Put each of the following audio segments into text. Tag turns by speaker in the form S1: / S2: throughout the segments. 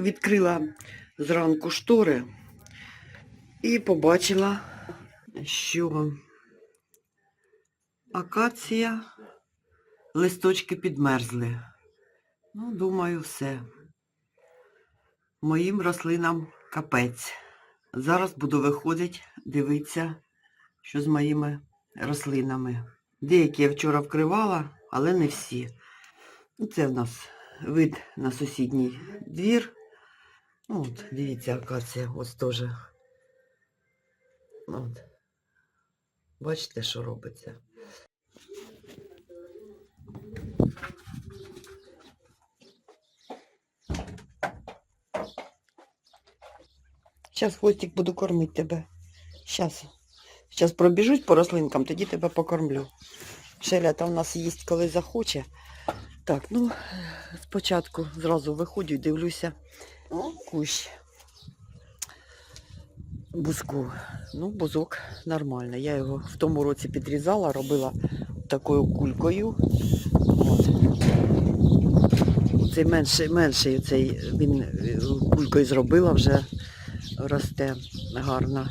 S1: відкрила зранку штори і побачила, що акація, листочки підмерзли. Ну, думаю, все. Моїм рослинам капець. Зараз буду виходити, дивитися, що з моїми рослинами. Деякі я вчора вкривала, але не всі. Ну, Це в нас вид на сусідній двір. Ну, От, дивіться, акація ось теж. От. Бачите, що робиться. Зараз хвостик буду кормити тебе. Зараз. Зараз пробіжуть по рослинкам, тоді тебе покормлю. Шелята в нас їсть, коли захоче. Так, ну, спочатку зразу виходжу і дивлюся кущ. Бузку. Ну, бузок нормальний. Я його в тому році підрізала, робила такою кулькою. От. Цей менший, менший цей, він е, кулькою зробила, вже росте гарно.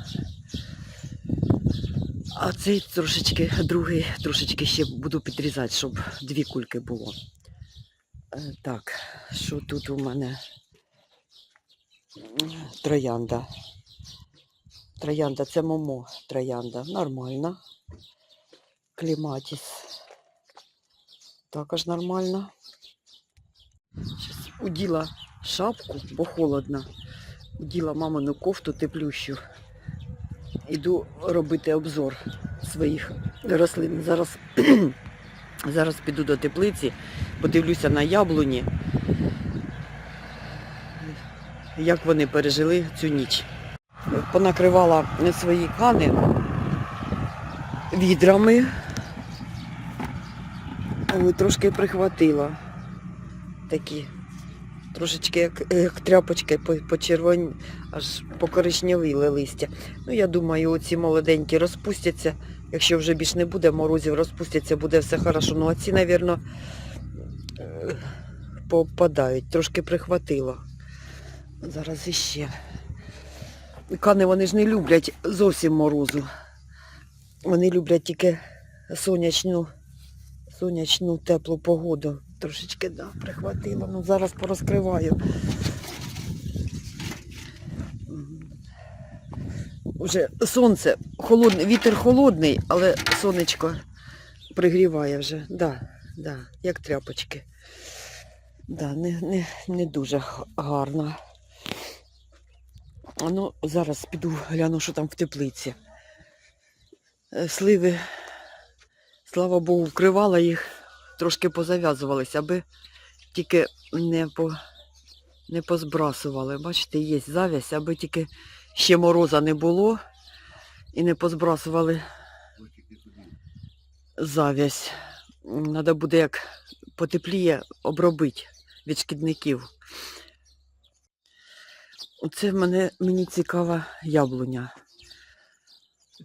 S1: А цей трошечки, другий трошечки ще буду підрізати, щоб дві кульки було. Е, Так, що тут у мене? Троянда. Троянда, це момо троянда. Нормальна. Кліматіс. Також нормально. Щас уділа шапку, бо холодно. Уділа мамину кофту теплющу. Іду робити обзор своїх рослин. Зараз, зараз піду до теплиці, подивлюся на яблуні, як вони пережили цю ніч. Понакривала свої кани відрами, трошки прихватила такі. Трошечки як, як тряпочки по, по червоні, аж покоричневіле листя. Ну, я думаю, оці молоденькі розпустяться. Якщо вже більш не буде морозів, розпустяться, буде все хорошо. Ну, а ці, мабуть, попадають. Трошки прихватило. Зараз іще. Кани вони ж не люблять зовсім морозу. Вони люблять тільки сонячну, сонячну теплу погоду. Трошечки, да, прихватило. Ну, зараз порозкриваю. Уже сонце, холодне, вітер холодний, але сонечко пригріває вже. Да, да, як тряпочки. Да, не, не, не дуже гарно. Ну, зараз піду гляну, що там в теплиці. Е, Сливи, слава Богу, вкривала їх, трошки позав'язувалися, аби тільки не, по, не позбрасували. Бачите, є завязь, аби тільки ще мороза не було і не позбрасували завязь. Треба буде як потепліє обробити від шкідників. Оце мене мені цікава яблуня.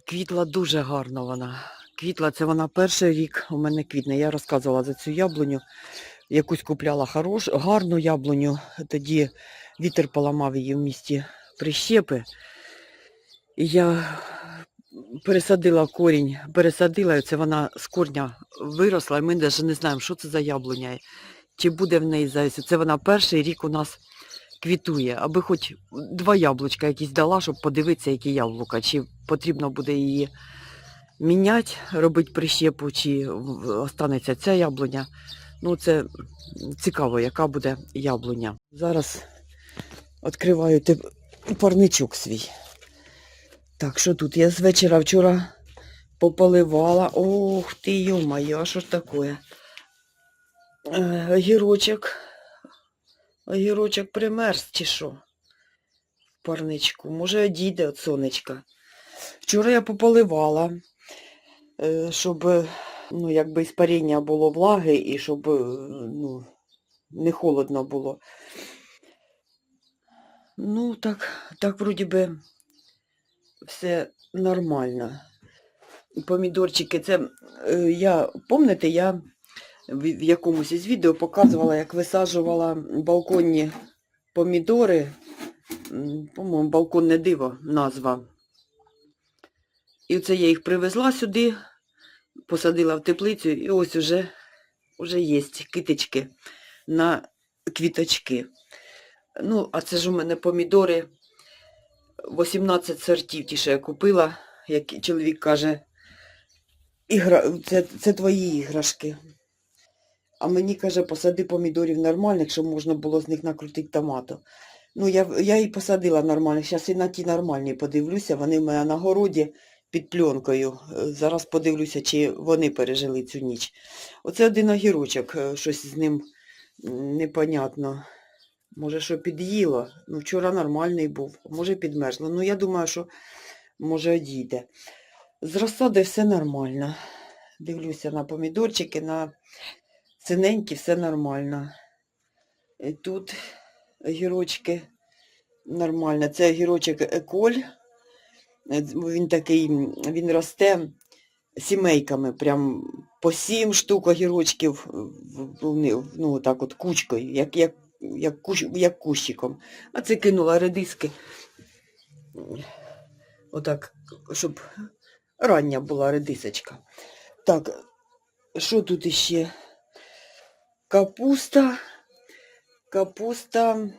S1: Квітла дуже гарно вона. Квітла це вона перший рік у мене квітне. Я розказувала за цю яблуню. Якусь купляла хорош, гарну яблуню. Тоді вітер поламав її в місті прищепи. І я пересадила корінь, пересадила, і це вона з корня виросла, і ми навіть не знаємо, що це за яблуня. Чи буде в неї завість. Це вона перший рік у нас квітує, аби хоч два яблучка якісь дала, щоб подивитися, які яблука. Чи потрібно буде її міняти, робити прищепу, чи останеться ця яблуня. Ну, це цікаво, яка буде яблуня. Зараз відкриваю парничок свій. Так, що тут? Я з вечора вчора пополивала. Ох ти, йо-моє, а що ж таке? Е, Огірочок. Примерз чи що? В парничку. Може одійде від сонечка. Вчора я пополивала, е, щоб е, ну, якби іспаріння було влаги і щоб е, ну, не холодно було. Ну, так, так вроді би все нормально. Помідорчики, це я, пам'ятаєте, я в, якомусь із відео показувала, як висаджувала балконні помідори, по-моєму, балконне диво назва. І це я їх привезла сюди, посадила в теплицю, і ось уже, уже є китички на квіточки. Ну, а це ж у мене помідори 18 сортів ті, що я купила, як чоловік каже, ігра... це, це твої іграшки. А мені каже, посади помідорів нормальних, щоб можна було з них накрутити томату. Ну, я, я і посадила нормальних. Зараз і на ті нормальні подивлюся. Вони в мене на городі під пленкою. Е, Зараз подивлюся, чи вони пережили цю ніч. Оце один огірочок, е, щось з ним непонятно. Може, що під'їло. Ну, вчора нормальний був, може підмерзло. Ну, я думаю, що може одійде. З розсади все нормально. Дивлюся на помідорчики, на синенькі, все нормально. І тут огірочки нормально. Це огірочок еколь. Е, Він такий, він росте сімейками, прям по сім штук огірочків, ну так от кучкою, як, як, як, кущ, як кущиком. А це кинула редиски. Отак, щоб рання була редисочка. Так, що тут іще? Капуста. Капуста.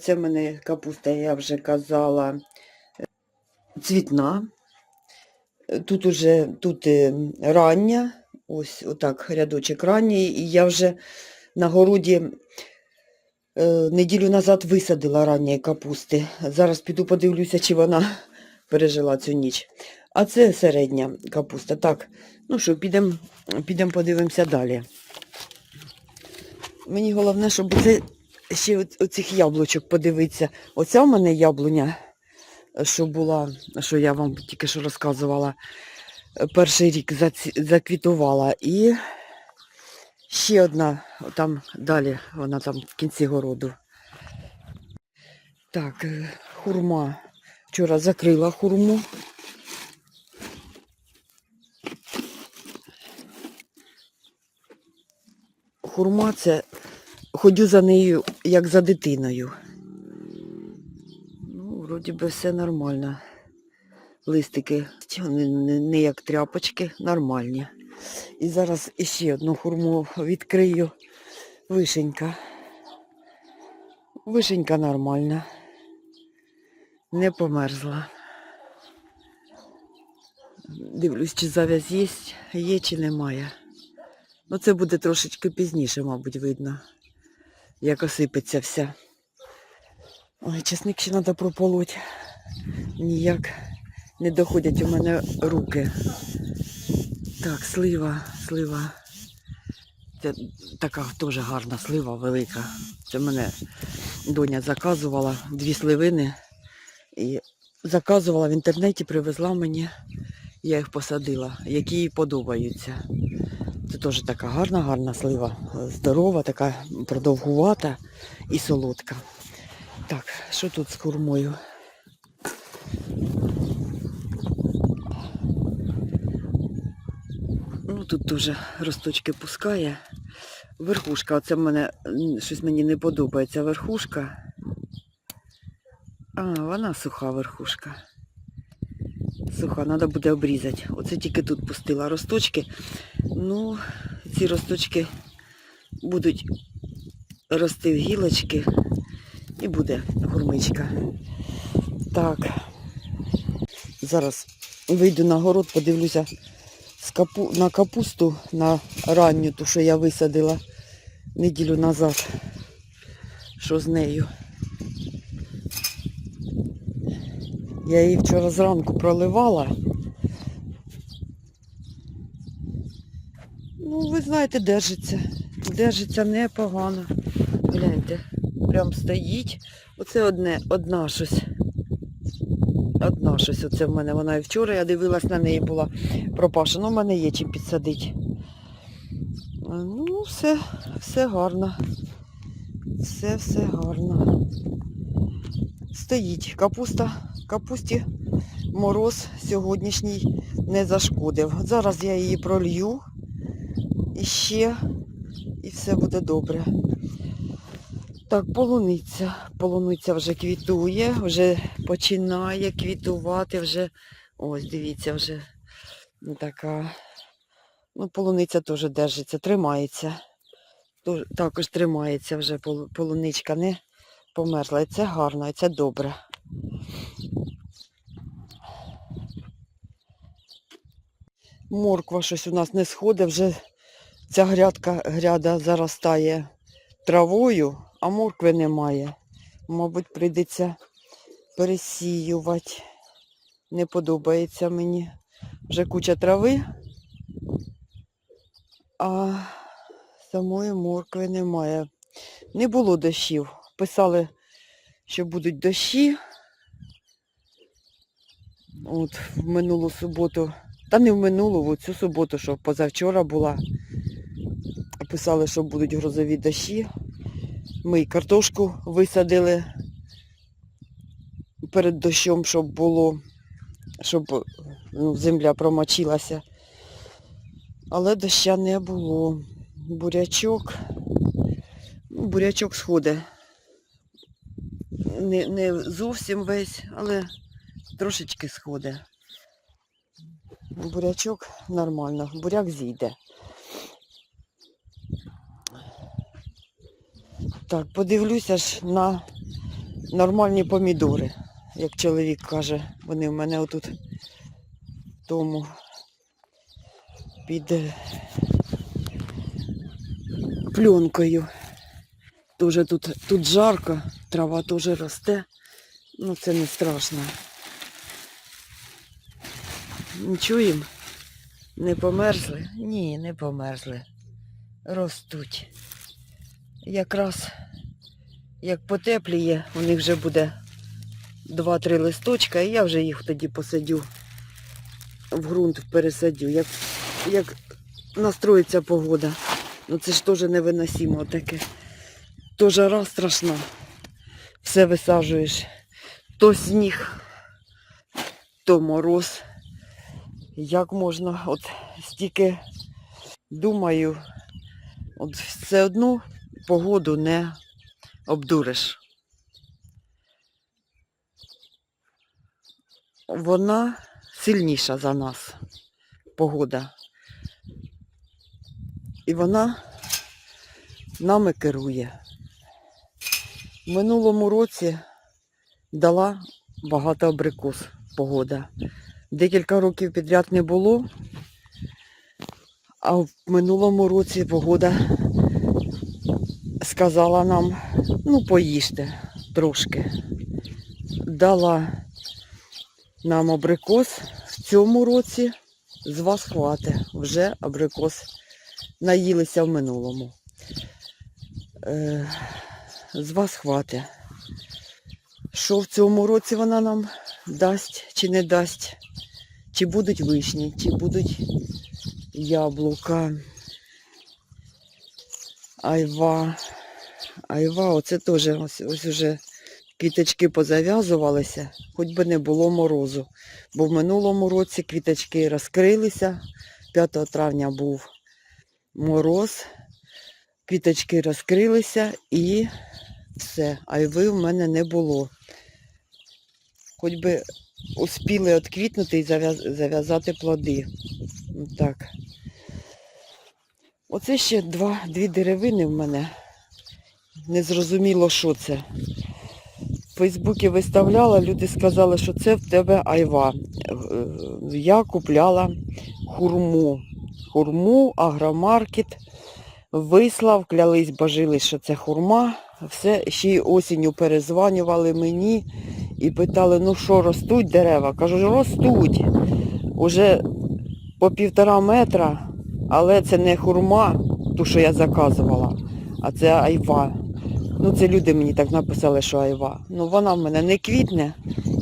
S1: Це в мене капуста, я вже казала, цвітна. Тут уже тут е, рання, ось отак рядочок ранній, і я вже на городі е, неділю назад висадила ранньої капусти. Зараз піду подивлюся, чи вона пережила цю ніч. А це середня капуста. Так, ну що, підемо підем подивимося далі. Мені головне, щоб це ще оцих яблучок подивитися. Оця в мене яблуня, що була, що я вам тільки що розказувала, перший рік заквітувала. І ще одна, там далі, вона там в кінці городу. Так, е, хурма. Вчора закрила хурму. Хурма це ходю за нею, як за дитиною. Ну, вроді би все нормально. Листики не, не, не як тряпочки, нормальні. І зараз іще одну хурму відкрию. Вишенька. Вишенька нормальна. Не померзла. Дивлюсь, чи зав'яз є, є чи немає. Ну, це буде трошечки пізніше, мабуть, видно, як осипеться вся. Ой, чесник ще треба прополоть. Ніяк не доходять у мене руки. Так, слива, слива. Це така теж гарна слива велика. Це мене доня заказувала дві сливини. І заказувала в інтернеті, привезла мені. Я їх посадила, які їй подобаються. Це теж така гарна, гарна слива. Здорова, така продовгувата і солодка. Так, що тут з хурмою? Ну, тут дуже росточки пускає. Верхушка, оце в мене щось мені не подобається. Верхушка. А, вона суха верхушка. Суха, треба буде обрізати. Оце тільки тут пустила росточки. Ну, ці росточки будуть рости в гілочки і буде гурмичка. Так. Зараз вийду на город, подивлюся на капусту на ранню, ту, що я висадила неділю назад. Що з нею? Я її вчора зранку проливала. Ну, ви знаєте, держиться. Держиться непогано. Гляньте, прям стоїть. Оце одне, одна щось. Одна щось оце в мене. Вона і вчора я дивилась на неї була пропашена. У мене є чим підсадити. Ну, все, все гарно. Все, все гарно. Стоїть капуста. Капусті мороз сьогоднішній не зашкодив. Зараз я її пролью і ще, і все буде добре. Так, полуниця. Полуниця вже квітує, вже починає квітувати, вже. Ось, дивіться, вже така. Ну, полуниця теж держиться, тримається. Також тримається вже полуничка, не померзла. І це гарно, і це добре. Морква щось у нас не сходить, вже ця грядка, гряда заростає травою, а моркви немає. Мабуть, прийдеться пересіювати. Не подобається мені. Вже куча трави, а самої моркви немає. Не було дощів. Писали, що будуть дощі. От в минулу суботу, та не в минулу, в цю суботу, що позавчора була. Писали, що будуть грозові дощі. Ми й картошку висадили перед дощом, щоб було, щоб ну, земля промочилася. Але доща не було. Бурячок. Ну, бурячок сходить. Не, не зовсім весь, але трошечки сходить. Бурячок нормально, буряк зійде. Так, подивлюся ж на нормальні помідори. Як чоловік каже, вони в мене отут тому під е, пленкою. Тут, тут жарко, трава теж росте. Ну це не страшно. Їм? Не померзли? Ні, не померзли. Ростуть. Якраз як потепліє, у них вже буде 2-3 листочка, і я вже їх тоді посадю в ґрунт пересадю. Як, як настроїться погода. Ну це ж теж невиносимо таке. То жара страшна. Все висаджуєш. То сніг, то мороз. Як можна, от стільки думаю, от все одну погоду не обдуриш. Вона сильніша за нас, погода. І вона нами керує. В минулому році дала багато абрикос погода. Декілька років підряд не було, а в минулому році погода сказала нам, ну поїжте трошки. Дала нам абрикос в цьому році з вас хватить. Вже абрикос наїлися в минулому. Е, з вас хватить. Що в цьому році вона нам дасть чи не дасть? Чи будуть вишні, чи будуть яблука. Айва. Айва, оце теж ось, ось уже квіточки позав'язувалися, хоч би не було морозу. Бо в минулому році квіточки розкрилися. 5 травня був мороз, квіточки розкрилися і все. Айви в мене не було. Хоч би успіли відквітнути і зав'язати плоди. Ну, Так. Оце ще два, дві деревини в мене. Незрозуміло, що це. В Фейсбуці виставляла, люди сказали, що це в тебе айва. Е, Я купляла хурму. Хурму, агромаркет. Вислав, клялись, божили, що це хурма. Все, ще й осінню перезванювали мені і питали, ну що, ростуть дерева? Кажу, ростуть. Уже по півтора метра, але це не хурма, ту, що я заказувала, а це айва. Ну, це люди мені так написали, що айва. Ну, вона в мене не квітне,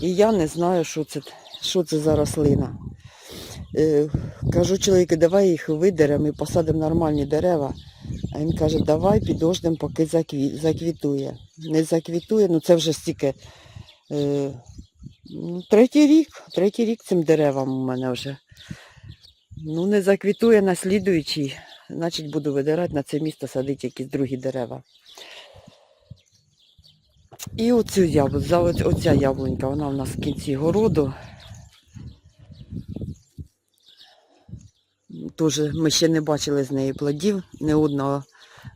S1: і я не знаю, що це, що це за рослина. Е, кажу чоловіку, давай їх видеремо і посадимо нормальні дерева. А він каже, давай підождемо, поки закві... заквітує. Не заквітує, ну це вже стільки. Е, третій рік, третій рік цим деревам у мене вже. Ну, не заквітує на слідуючий, значить буду видирати на це місто садити якісь другі дерева. І оцю яблу, оця яблунька, вона в нас в кінці городу. Тоже ми ще не бачили з неї плодів, не одного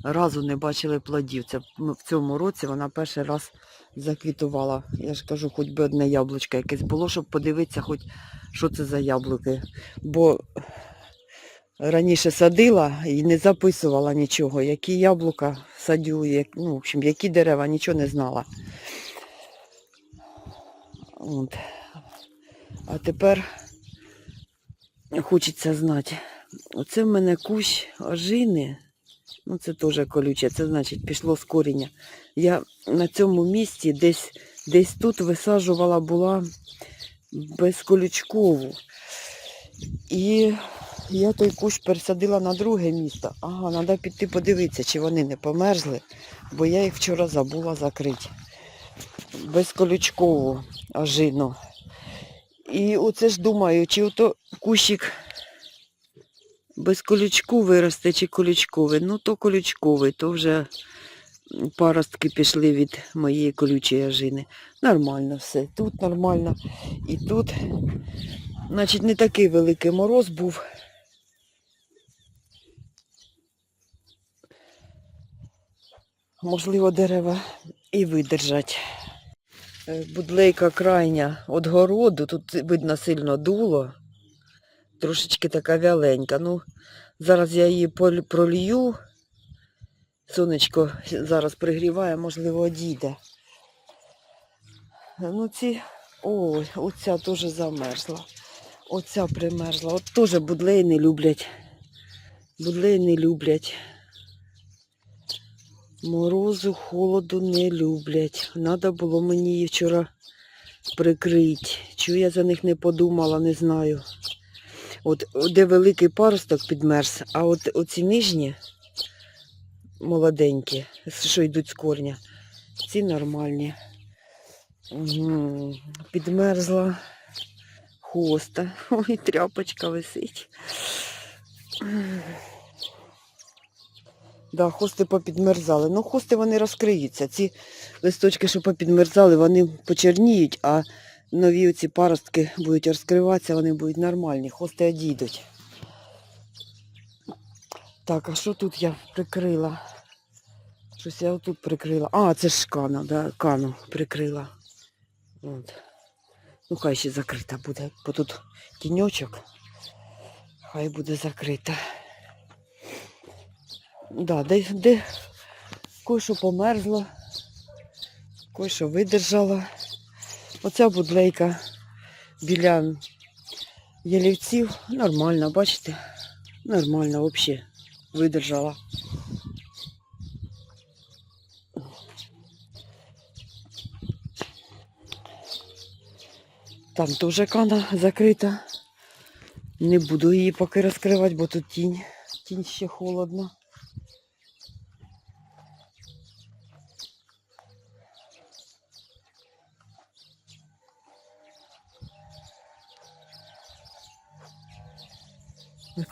S1: разу не бачили плодів. Це в цьому році вона перший раз заквітувала. Я ж кажу, хоч би одне яблучко якесь було, щоб подивитися, хоч що це за яблуки. Бо раніше садила і не записувала нічого, які яблука садю, як, ну, в общем, які дерева, нічого не знала. От. А тепер хочеться знати. Оце в мене кущ ожини. Ну, це теж колюче, це значить пішло з коріння. Я на цьому місці десь, десь тут висаджувала була безколючкову. І я той кущ пересадила на друге місто. Ага, треба піти подивитися, чи вони не померзли, бо я їх вчора забула закрити. Безколючкову ожину. І оце ж думаю, чи ото кущик без колючку виросте, чи колючковий. Ну, то колючковий, то вже паростки пішли від моєї колючої ожини. Нормально все. Тут нормально. І тут, значить, не такий великий мороз був. Можливо, дерева і видержать. Е, Будлейка крайня від городу, тут видно сильно дуло. Трошечки така вяленька. Ну, зараз я її пролью. Сонечко зараз пригріває, можливо, одійде. Ну ці. Ой, оця теж замерзла. Оця примерзла. От теж будлеї не люблять. Будлеї не люблять. Морозу, холоду не люблять. Надо було мені її вчора прикрити. Чого я за них не подумала, не знаю. От де великий паросток підмерз, а от оці нижні молоденькі, що йдуть з корня, ці нормальні. Підмерзла хоста. Ой, тряпочка висить. Да, хости попідмерзали. Ну, хости вони розкриються. Ці листочки, що попідмерзали, вони почерніють, а нові оці паростки будуть розкриватися, вони будуть нормальні, хости одійдуть. Так, а що тут я прикрила? Щось я отут прикрила. А, це ж кана, да, кану прикрила. От. Ну, хай ще закрита буде, бо тут тіньочок. Хай буде закрита. Да, де, де кое-що померзло, кое-що видержала. Оця будлейка біля ялівців нормально, бачите? Нормально взагалі видержала. Там теж кана закрита. Не буду її поки розкривати, бо тут тінь. Тінь ще холодно.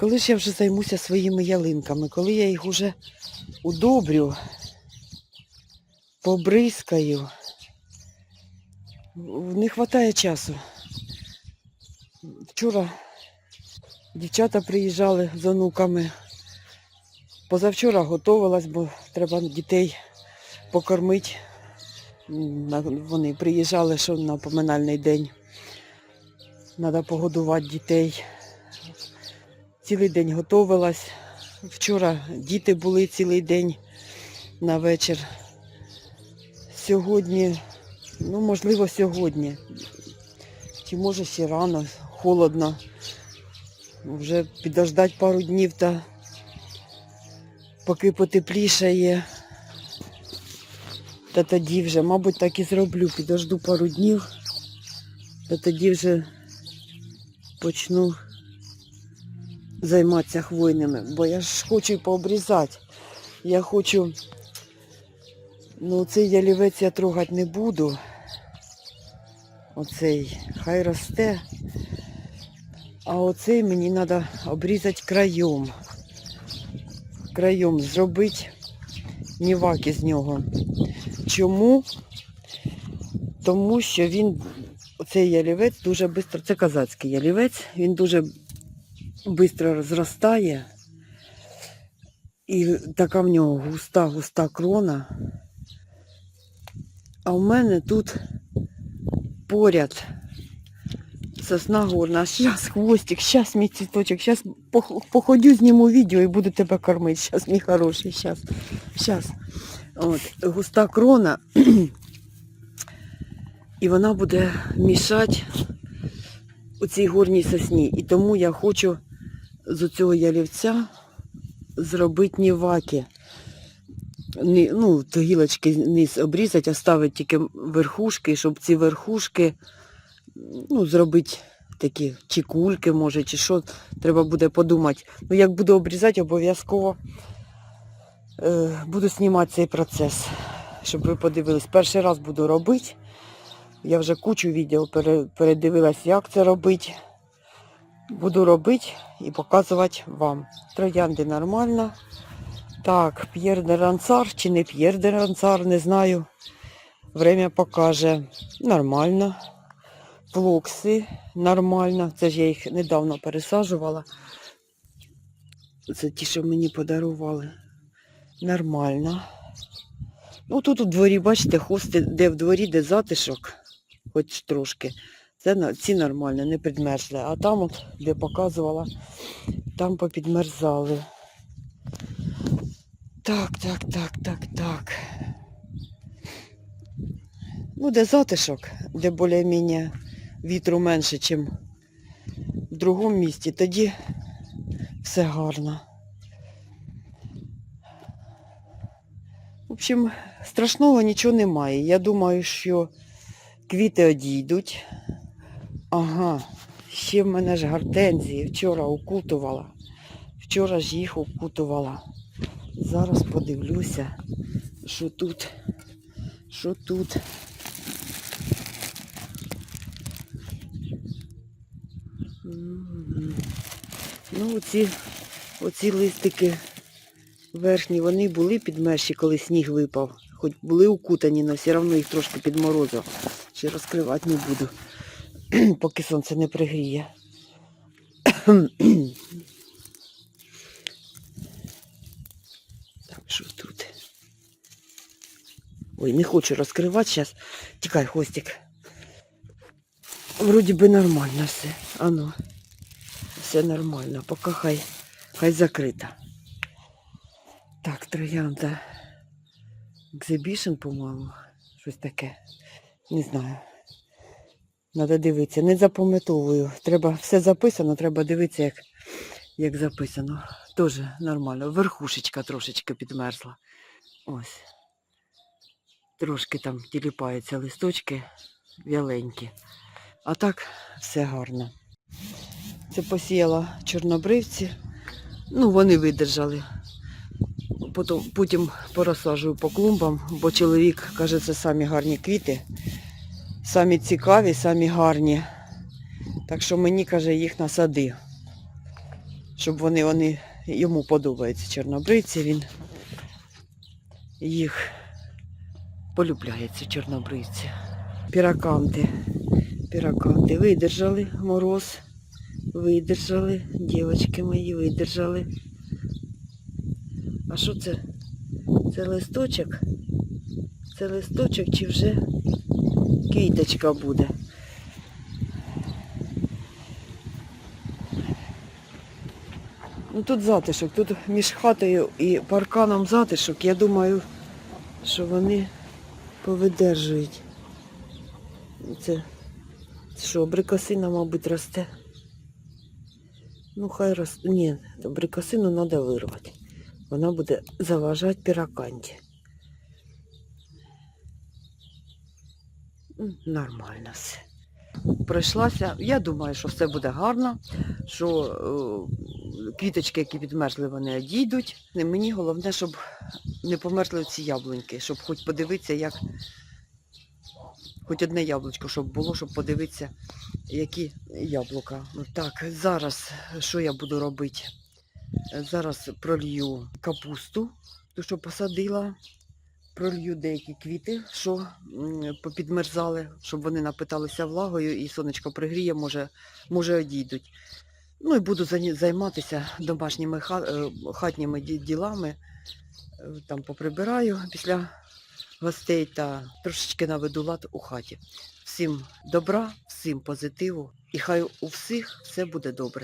S1: Коли ж я вже займуся своїми ялинками, коли я їх уже удобрю, побризкаю, не вистачає часу. Вчора дівчата приїжджали з онуками. Позавчора готувалась, бо треба дітей покормити. Вони приїжджали, що на поминальний день. Треба погодувати дітей. Цілий день готувалась. Вчора діти були цілий день на вечір. Сьогодні, ну можливо, сьогодні. Чи може ще рано, холодно. Вже підождати пару днів та поки потеплішає. Та тоді вже, мабуть, так і зроблю. Підожду пару днів, та тоді вже почну займатися хвойними, бо я ж хочу пообрізати. Я хочу, ну цей ялівець я трогати не буду. Оцей хай росте. А оцей мені треба обрізати краєм. Краєм зробити ніваки з нього. Чому? тому що він, цей ялівець дуже швидко, це казацький ялівець, він дуже швидко зростає. І така в нього густа, густа крона. А в мене тут поряд сосна горна. Щас хвостик, щас мій цвіточок, щас походю, зніму відео і буду тебе кормити. Щас, мій хороший, щас. Щас. От, густа крона. І вона буде мішати у цій горній сосні. І тому я хочу з цього ялівця зробити ніваки. Ні, ну, то гілочки низ обрізати, оставити тільки верхушки, щоб ці верхушки ну, зробити такі чи кульки, може, чи що. Треба буде подумати. Ну, як буду обрізати, обов'язково е, буду знімати цей процес, щоб ви подивились. Перший раз буду робити. Я вже кучу відео пере- передивилась, як це робити. Буду робити і показувати вам. Троянди нормально. Так, П'єр де Рансар чи не П'єр де Рансар, не знаю. Время покаже. Нормально. Флокси нормально. Це ж я їх недавно пересаджувала. Це ті, що мені подарували. Нормально. Ну тут у дворі, бачите, хости, де в дворі, де затишок, хоч трошки. Це ці нормально, не підмерзли. А там, от, де показувала, там попідмерзали. Так, так, так, так, так. Ну, де затишок, де більш-менш вітру менше, ніж в другому місті, тоді все гарно. В общем, страшного нічого немає. Я думаю, що квіти одійдуть. Ага, ще в мене ж гортензії вчора укутувала. Вчора ж їх укутувала. Зараз подивлюся, що тут. Що тут. Ну, оці, оці листики верхні, вони були підмерші, коли сніг випав. Хоч були укутані, але все одно їх трошки підморозив. Ще розкривати не буду, поки сонце не пригріє. Так, що тут? Ой, не хочу розкривати зараз. Тікай, хвостик. Вроді би нормально все. Ану. Все нормально. Поки хай, хай закрита. Так, троянда. Exhibition, по-моєму. Щось таке. Не знаю. Надо дивитися. Не запам'ятовую. Треба все записано, треба дивитися, як, як записано. Тоже нормально. Верхушечка трошечки підмерзла. Ось. Трошки там тіліпаються листочки вяленькі. А так все гарно. Це посіяла чорнобривці. Ну, вони видержали. Потім, потім порозсаджую по клумбам, бо чоловік каже, це самі гарні квіти. Самі цікаві, самі гарні. Так що мені, каже, їх насади. Щоб вони, вони йому подобаються чорнобривці, він їх полюбляє ці чорнобривці. Піраканти. Піраканти видержали мороз. Видержали, дівчатки мої видержали. А що це? Це листочок? Це листочок чи вже квіточка буде? Ну тут затишок, тут між хатою і парканом затишок. Я думаю, що вони повидержують. Це що, абрикосина, мабуть, росте. Ну, хай росте. Ні, абрикосину треба вирвати. Вона буде заважати піраканті. Нормально все. Пройшлася. Я думаю, що все буде гарно, що е, квіточки, які підмерзли, вони одійдуть. Мені головне, щоб не померзли ці яблуньки, щоб хоч подивитися, як хоч одне яблучко, щоб було, щоб подивитися, які яблука. Ну, Так, зараз що я буду робити? Зараз пролью капусту, ту, що посадила. Пролью деякі квіти, що попідмерзали, щоб вони напиталися влагою і сонечко пригріє, може, може одійдуть. Ну і буду займатися домашніми е, хатніми ділами. Е, Там поприбираю після гостей та трошечки наведу лад у хаті. Всім добра, всім позитиву і хай у всіх все буде добре.